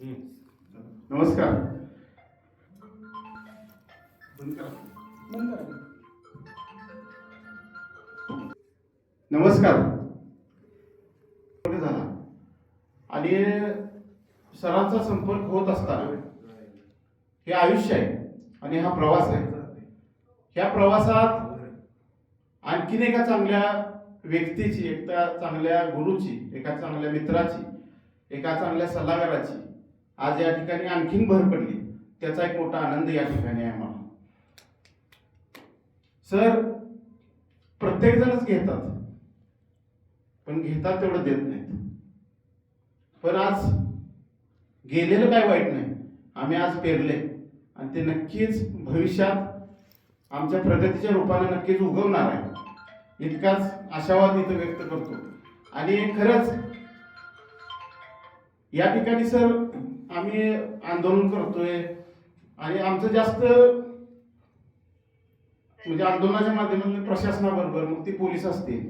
नमस्कार. नमस्कार. झाला. आणि सरांचा संपर्क होत असताना हे आयुष्य आहे आणि हा प्रवास आहे. ह्या प्रवासात आणखीन एका चांगल्या व्यक्तीची एका चांगल्या गुरुची एका चांगल्या मित्राची एका चांगल्या सल्लागाराची आज या ठिकाणी आणखीन भर पडली. त्याचा एक मोठा आनंद या ठिकाणी आहे मला सर प्रत्येक जणच घेतात. पण घेतात तेवढं देत नाहीत. पण आज गेलेलं काय वाईट नाही. आम्ही आज पेरले. आणि ते नक्कीच भविष्यात आमच्या प्रगतीच्या रूपाने नक्कीच उगवणार आहे. इतकाच आशावाद इथं व्यक्त करतो. आणि खरंच या ठिकाणी सर आम्ही आंदोलन करतोय. आणि आमचं जास्त म्हणजे आंदोलनाच्या माध्यमातून प्रशासनाबरोबर मग ती पोलीस असतील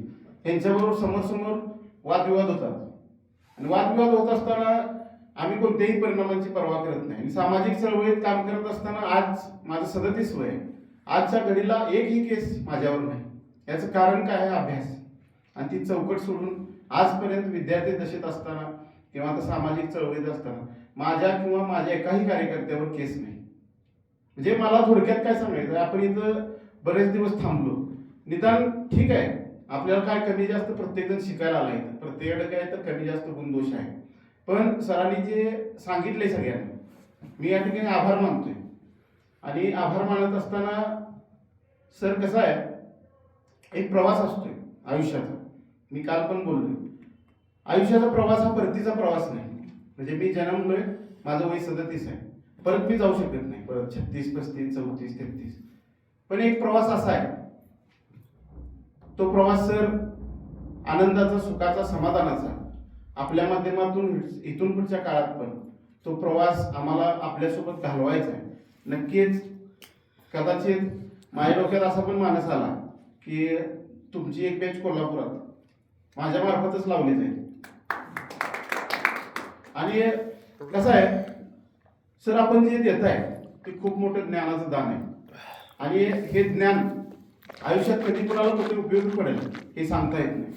यांच्याबरोबर समोर समोर वादविवाद होतात. आणि वादविवाद होत असताना आम्ही कोणत्याही परिणामांची पर्वा करत नाही. आणि सामाजिक चळवळीत काम करत असताना आज माझं सदतीस वय आजच्या घडीला एकही केस माझ्यावर नाही. याचं कारण काय आहे? अभ्यास. आणि ती चौकट सोडून आजपर्यंत विद्यार्थी दशेत असताना किंवा आता सामाजिक चळवळीत असताना माझ्या किंवा माझ्या एकाही कार्यकर्त्यावर केस नाही. म्हणजे मला थोडक्यात काय सांगायचं आपण इथं बरेच दिवस थांबलो. निदान ठीक आहे. आपल्याला काय कमी जास्त प्रत्येकजण शिकायला आला इथं. प्रत्येकाकडे काय तर कमी जास्त गुणदोष आहे. पण सरांनी जे सांगितले सगळ्यांना मी या ठिकाणी आभार मानतोय. आणि आभार मानत असताना सर कसं आहे? एक प्रवास असतोय आयुष्याचा. मी काल पण बोललोय. आयुष्याचा प्रवास हा परतीचा प्रवास नाही. म्हणजे मी जन्मलोय माझं वय सदतीस आहे. परत मी जाऊ शकत नाही. परत छत्तीस पस्तीस चौतीस तेहतीस. पण एक प्रवास असा आहे. तो प्रवास सर आनंदाचा सुखाचा समाधानाचा. आपल्या माध्यमातून इथून पुढच्या काळात पण तो प्रवास आम्हाला आपल्यासोबत घालवायचा आहे. नक्कीच कदाचित माझ्या डोक्यात असा पण मानस आला की तुमची एक बॅच कोल्हापुरात माझ्या मार्फतच लावली जाईल. आणि कसं आहे सर आपण जे देत आहे ते खूप मोठं ज्ञानाचं दान आहे. आणि हे ज्ञान आयुष्यात कधी कुणाला कुठे उपयोगी पडेल हे सांगता येत नाही.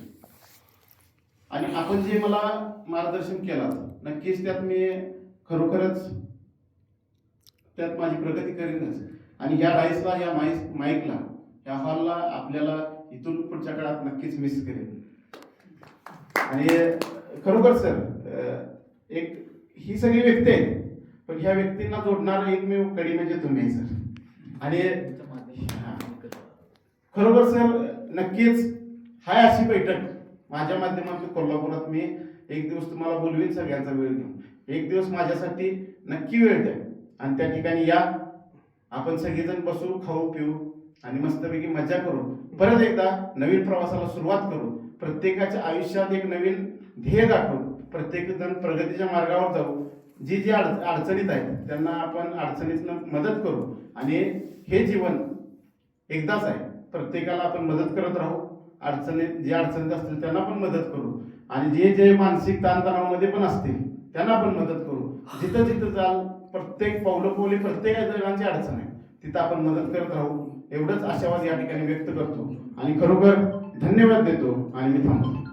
आणि आपण जे मला मार्गदर्शन केलं नक्कीच त्यात मी खरोखरच त्यात माझी प्रगती करीनच. आणि ह्या डाईसला या माईस माईकला या हॉलला आपल्याला इथून पुढच्या काळात नक्कीच मिस करेन. आणि खरोखर सर एक ही सगळी व्यक्ती आहेत. पण ह्या व्यक्तींना जोडणारा एकमेव कडी म्हणजे तुम्ही सर. आणि खरोखर सर नक्कीच हाय अशी बैठक माझ्या माध्यमातून कोल्हापुरात मी एक दिवस तुम्हाला बोलवीन सगळ्यांचा वेळ घेऊन. एक दिवस माझ्यासाठी नक्की वेळ द्या. आणि त्या ठिकाणी या. आपण सगळेजण बसू खाऊ पिऊ आणि मस्तपैकी मजा करू. परत एकदा नवीन प्रवासाला सुरुवात करू. प्रत्येकाच्या आयुष्यात एक नवीन ध्येय दाखवू प्रत्येक जण प्रगतीच्या मार्गावर जाऊ. जी जी अड अडचणीत आहेत त्यांना आपण अडचणीतनं मदत करू. आणि हे जीवन एकदाच आहे. प्रत्येकाला आपण मदत करत राहू. अडचणीत जे अडचणीत असतील त्यांना पण मदत करू. आणि जे जे मानसिक ताणतणावामध्ये पण असतील त्यांना पण मदत करू. जिथं जिथं जाल प्रत्येक पावलं पावली प्रत्येक जणांची अडचण आहे तिथं आपण मदत करत राहू. एवढंच आशावाद या ठिकाणी व्यक्त करतो. आणि खरोखर धन्यवाद देतो. आणि मी थांबतो.